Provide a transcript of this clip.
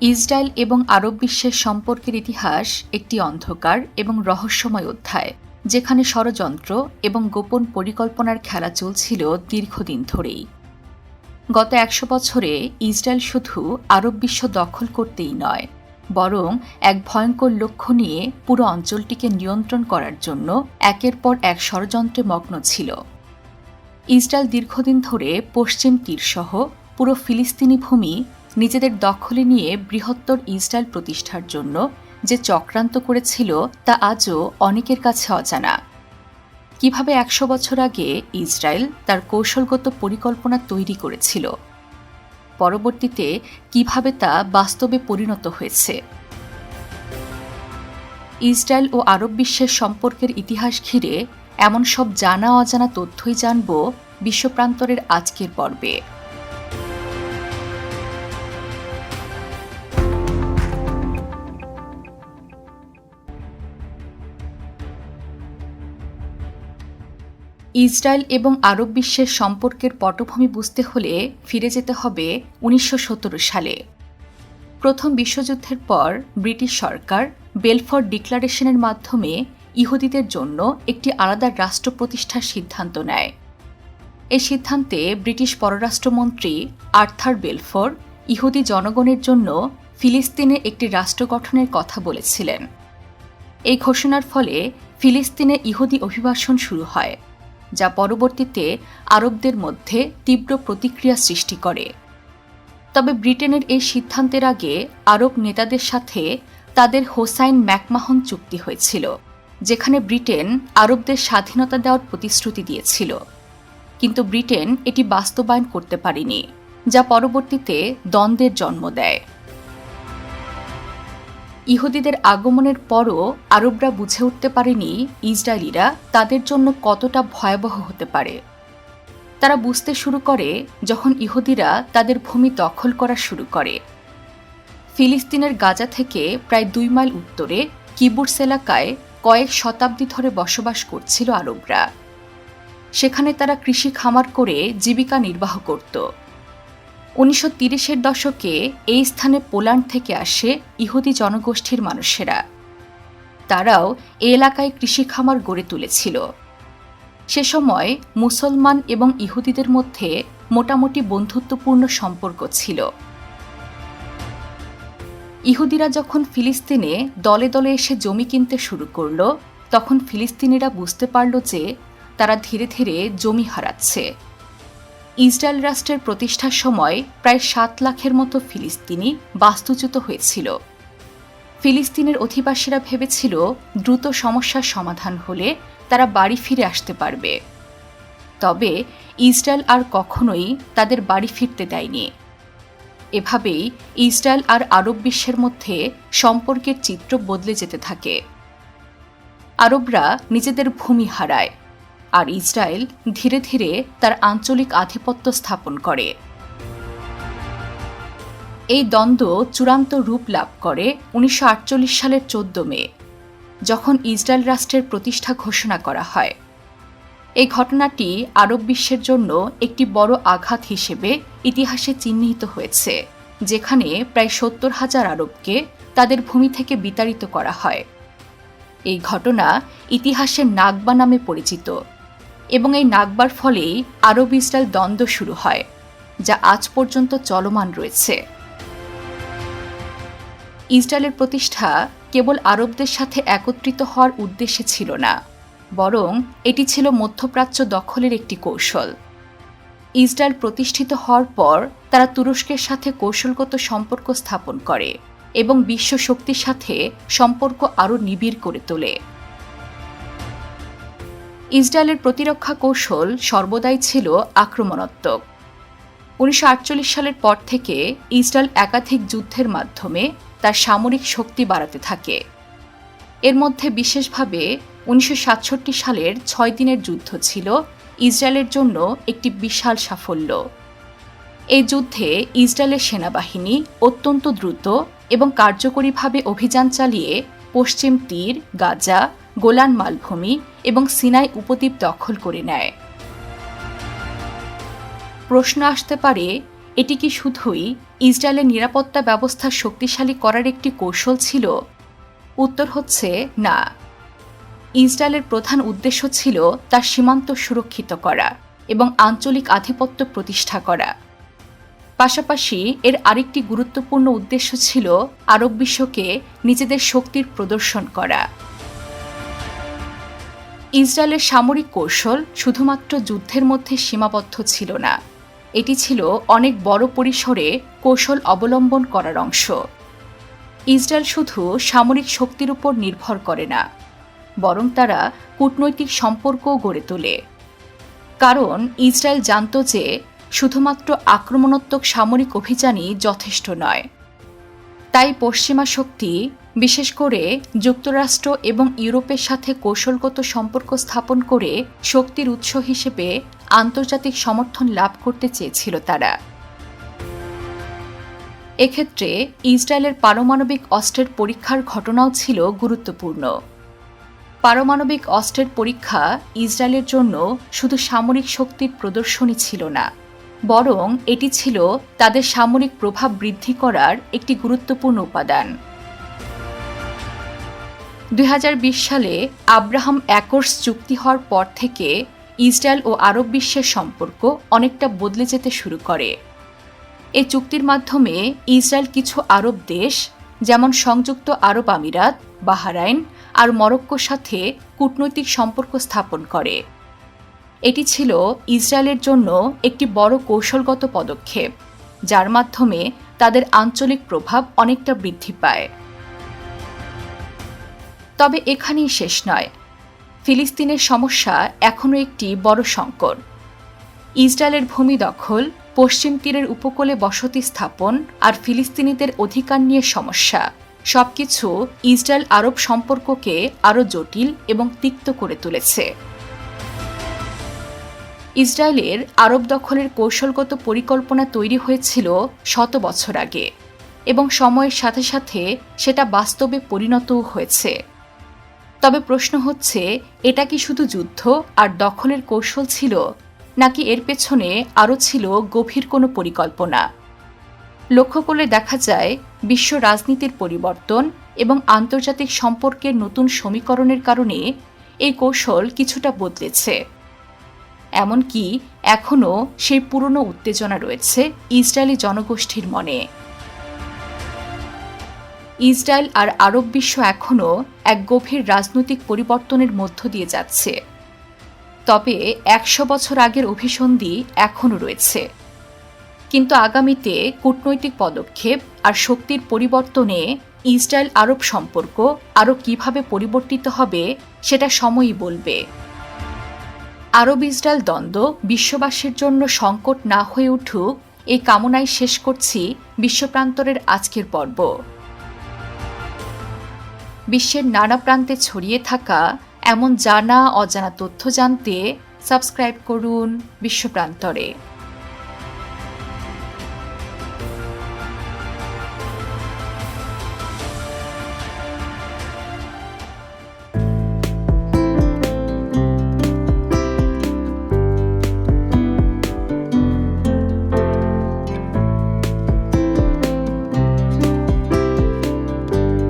Israel এবং আরব বিশ্বের সম্পর্কের ইতিহাস একটি অন্ধকার এবং রহস্যময় অধ্যায়, যেখানে ষড়যন্ত্র এবং গোপন পরিকল্পনার খেলা চলছিল দীর্ঘদিন ধরেই। গত একশো বছরে ইসরায়েল শুধু আরব বিশ্ব দখল করতেই নয়, বরং এক ভয়ঙ্কর লক্ষ্য নিয়ে পুরো অঞ্চলটিকে নিয়ন্ত্রণ করার জন্য একের পর এক ষড়যন্ত্রে মগ্ন ছিল। ইসরায়েল দীর্ঘদিন ধরে পশ্চিম তীরসহ পুরো ফিলিস্তিনি ভূমি নিজেদের দখলে নিয়ে বৃহত্তর ইসরায়েল প্রতিষ্ঠার জন্য যে চক্রান্ত করেছিল তা আজও অনেকের কাছে অজানা। কীভাবে একশো বছর আগে ইসরায়েল তার কৌশলগত পরিকল্পনা তৈরি করেছিল? পরবর্তীতে কীভাবে তা বাস্তবে পরিণত হয়েছে? ইসরায়েল ও আরব বিশ্বের সম্পর্কের ইতিহাস ঘিরে এমন সব জানা অজানা তথ্যই জানব বিশ্বপ্রান্তরের আজকের পর্বে। ইসরায়েল এবং আরব বিশ্বের সম্পর্কের পটভূমি বুঝতে হলে ফিরে যেতে হবে উনিশশো সত্তর সালে। প্রথম বিশ্বযুদ্ধের পর ব্রিটিশ সরকার বেলফর ডিক্লারেশনের মাধ্যমে ইহুদিদের জন্য একটি আলাদা রাষ্ট্র প্রতিষ্ঠার সিদ্ধান্ত নেয়। এই সিদ্ধান্তে ব্রিটিশ পররাষ্ট্রমন্ত্রী আর্থার বেলফোর ইহুদি জনগণের জন্য ফিলিস্তিনে একটি রাষ্ট্র গঠনের কথা বলেছিলেন। এই ঘোষণার ফলে ফিলিস্তিনে ইহুদি অভিবাসন শুরু হয়। যা পরবর্তীতে আরবদের মধ্যে তীব্র প্রতিক্রিয়া সৃষ্টি করে। তবে ব্রিটেনের এই সিদ্ধান্তের আগে আরব নেতাদের সাথে তাদের হোসাইন ম্যাকমাহন চুক্তি হয়েছিল, যেখানে ব্রিটেন আরবদের স্বাধীনতা দেওয়ার প্রতিশ্রুতি দিয়েছিল। কিন্তু ব্রিটেন এটি বাস্তবায়ন করতে পারেনি, যা পরবর্তীতে দ্বন্দ্বের জন্ম দেয়। ইহুদিদের আগমনের পরও আরবরা বুঝে উঠতে পারেনি ইসরায়েলিরা তাদের জন্য কতটা ভয়াবহ হতে পারে। তারা বুঝতে শুরু করে যখন ইহুদিরা তাদের ভূমি দখল করা শুরু করে। ফিলিস্তিনের গাজা থেকে প্রায় দুই মাইল উত্তরে কিবুর্স এলাকায় কয়েক শতাব্দী ধরে বসবাস করছিল আরবরা। সেখানে তারা কৃষি খামার করে জীবিকা নির্বাহ করত। উনিশশো তিরিশের দশকে এই স্থানে পোল্যান্ড থেকে আসে ইহুদি জনগোষ্ঠীর মানুষেরা। তারাও এ এলাকায় কৃষি খামার গড়ে তুলেছিল। সে সময় মুসলমান এবং ইহুদিদের মধ্যে মোটামুটি বন্ধুত্বপূর্ণ সম্পর্ক ছিল। ইহুদিরা যখন ফিলিস্তিনে দলে দলে এসে জমি কিনতে শুরু করল, তখন ফিলিস্তিনিরা বুঝতে পারল যে তারা ধীরে ধীরে জমি হারাচ্ছে। ইসরায়েল রাষ্ট্রের প্রতিষ্ঠার সময় প্রায় সাত লাখের মতো ফিলিস্তিনি বাস্তুচ্যুত হয়েছিল। ফিলিস্তিনের অধিবাসীরা ভেবেছিল দ্রুত সমস্যার সমাধান হলে তারা বাড়ি ফিরে আসতে পারবে। তবে ইসরায়েল আর কখনোই তাদের বাড়ি ফিরতে দেয়নি। এভাবেই ইসরায়েল আর আরব বিশ্বের মধ্যে সম্পর্কের চিত্র বদলে যেতে থাকে। আরবরা নিজেদের ভূমি হারায়। আর ইসরায়েল ধীরে ধীরে তার আঞ্চলিক আধিপত্য স্থাপন করে। এই দ্বন্দ্ব চূড়ান্ত রূপ লাভ করে উনিশশো আটচল্লিশ সালের চোদ্দ মে, যখন ইসরায়েল রাষ্ট্রের প্রতিষ্ঠা ঘোষণা করা হয়। এই ঘটনাটি আরব বিশ্বের জন্য একটি বড় আঘাত হিসেবে ইতিহাসে চিহ্নিত হয়েছে, যেখানে প্রায় সত্তর হাজার আরবকে তাদের ভূমি থেকে বিতাড়িত করা হয়। এই ঘটনা ইতিহাসের নাগবা নামে পরিচিত। এবং এই নাগবার ফলেই আরব ইসরায়েল দ্বন্দ্ব শুরু হয়, যা আজ পর্যন্ত চলমান রয়েছে। ইসরায়েলের প্রতিষ্ঠা কেবল আরবদের সাথে একত্রিত হওয়ার উদ্দেশ্যে ছিল না, বরং এটি ছিল মধ্যপ্রাচ্য দখলের একটি কৌশল। ইসরায়েল প্রতিষ্ঠিত হওয়ার পর তারা তুরস্কের সাথে কৌশলগত সম্পর্ক স্থাপন করে এবং বিশ্ব শক্তির সাথে সম্পর্ক আরও নিবিড় করে তোলে। ইসরায়েলের প্রতিরক্ষা কৌশল সর্বদাই ছিল আক্রমণাত্মক। উনিশশো আটচল্লিশ সালের পর থেকে ইসরায়েল একাধিক যুদ্ধের মাধ্যমে তার সামরিক শক্তি বাড়াতে থাকে। এর মধ্যে বিশেষভাবে উনিশশো সাতষট্টি সালের ছয় দিনের যুদ্ধ ছিল ইসরায়েলের জন্য একটি বিশাল সাফল্য। এই যুদ্ধে ইসরায়েলের সেনাবাহিনী অত্যন্ত দ্রুত এবং কার্যকরীভাবে অভিযান চালিয়ে পশ্চিম তীর, গাজা গোলান মালভূমি এবং সিনাই উপদ্বীপ দখল করে নেয়। প্রশ্ন আসতে পারে, এটি কি শুধুই ইসরায়েলের নিরাপত্তা ব্যবস্থা শক্তিশালী করার একটি কৌশল ছিল? উত্তর হচ্ছে না। ইসরায়েলের প্রধান উদ্দেশ্য ছিল তার সীমান্ত সুরক্ষিত করা এবং আঞ্চলিক আধিপত্য প্রতিষ্ঠা করা। পাশাপাশি এর আরেকটি গুরুত্বপূর্ণ উদ্দেশ্য ছিল আরব বিশ্বকে নিজেদের শক্তির প্রদর্শন করা। ইসরায়েলের সামরিক কৌশল শুধুমাত্র যুদ্ধের মধ্যে সীমাবদ্ধ ছিল না, এটি ছিল অনেক বড় পরিসরে কৌশল অবলম্বন করার অংশ। ইসরায়েল শুধু সামরিক শক্তির উপর নির্ভর করে না, বরং তারা কূটনৈতিক সম্পর্কও গড়ে তোলে। কারণ ইসরায়েল জানত যে শুধুমাত্র আক্রমণাত্মক সামরিক অভিযানই যথেষ্ট নয়। তাই পশ্চিমা শক্তি, বিশেষ করে যুক্তরাষ্ট্র এবং ইউরোপের সাথে কৌশলগত সম্পর্ক স্থাপন করে শক্তির উৎস হিসেবে আন্তর্জাতিক সমর্থন লাভ করতে চেয়েছিল তারা। এক্ষেত্রে ইসরায়েলের পারমাণবিক অস্ত্রের পরীক্ষার ঘটনাও ছিল গুরুত্বপূর্ণ। পারমাণবিক অস্ত্রের পরীক্ষা ইসরায়েলের জন্য শুধু সামরিক শক্তির প্রদর্শনী ছিল না বরং এটি ছিল তাদের সামরিক প্রভাব বৃদ্ধি করার একটি গুরুত্বপূর্ণ উপাদান। দুই হাজার বিশ সালে আব্রাহাম অ্যাকর্স চুক্তি হওয়ার পর থেকে ইসরায়েল ও আরব বিশ্বের সম্পর্ক অনেকটা বদলে যেতে শুরু করে। এই চুক্তির মাধ্যমে ইসরায়েল কিছু আরব দেশ, যেমন সংযুক্ত আরব আমিরাত, বাহারাইন আর মরক্কোর সাথে কূটনৈতিক সম্পর্ক স্থাপন করে। এটি ছিল ইসরায়েলের জন্য একটি বড় কৌশলগত পদক্ষেপ, যার মাধ্যমে তাদের আঞ্চলিক প্রভাব অনেকটা বৃদ্ধি পায়। তবে এখানেই শেষ নয়। ফিলিস্তিনের সমস্যা এখনও একটি বড় সংকট। ইসরায়েলের ভূমি দখল, পশ্চিম তীরের উপকূলে বসতি স্থাপন আর ফিলিস্তিনিদের অধিকার নিয়ে সমস্যা, সবকিছু ইসরায়েল আরব সম্পর্ককে আরও জটিল এবং তিক্ত করে তুলেছে। ইসরায়েলের আরব দখলের কৌশলগত পরিকল্পনা তৈরি হয়েছিল শত বছর আগে, এবং সময়ের সাথে সাথে সেটা বাস্তবে পরিণতও হয়েছে। তবে প্রশ্ন হচ্ছে, এটা কি শুধু যুদ্ধ আর দখলের কৌশল ছিল, নাকি এর পেছনে আরও ছিল গভীর কোনো পরিকল্পনা? লক্ষ্য করলে দেখা যায়, বিশ্ব রাজনীতির পরিবর্তন এবং আন্তর্জাতিক সম্পর্কের নতুন সমীকরণের কারণে এই কৌশল কিছুটা বদলেছে। এমনকি এখনও সেই পুরনো উত্তেজনা রয়েছে ইসরায়েলি জনগোষ্ঠীর মনে। ইসরায়েল আর আরব বিশ্ব এখনও এক গভীর রাজনৈতিক পরিবর্তনের মধ্য দিয়ে যাচ্ছে। তবে একশো বছর আগের অভিসন্ধি এখনও রয়েছে। কিন্তু আগামীতে কূটনৈতিক পদক্ষেপ আর শক্তির পরিবর্তনে ইসরায়েল আরব সম্পর্ক আরও কীভাবে পরিবর্তিত হবে, সেটা সময়ই বলবে। আরব ইসরায়েল দ্বন্দ্ব বিশ্ববাসীর জন্য সংকট না হয়ে উঠুক, এই কামনায় শেষ করছি বিশ্বপ্রান্তরের আজকের পর্ব। বিশ্বের নানা প্রান্তে ছড়িয়ে থাকা এমন জানা অজানা তথ্য জানতে সাবস্ক্রাইব করুন বিশ্বপ্রান্তরে।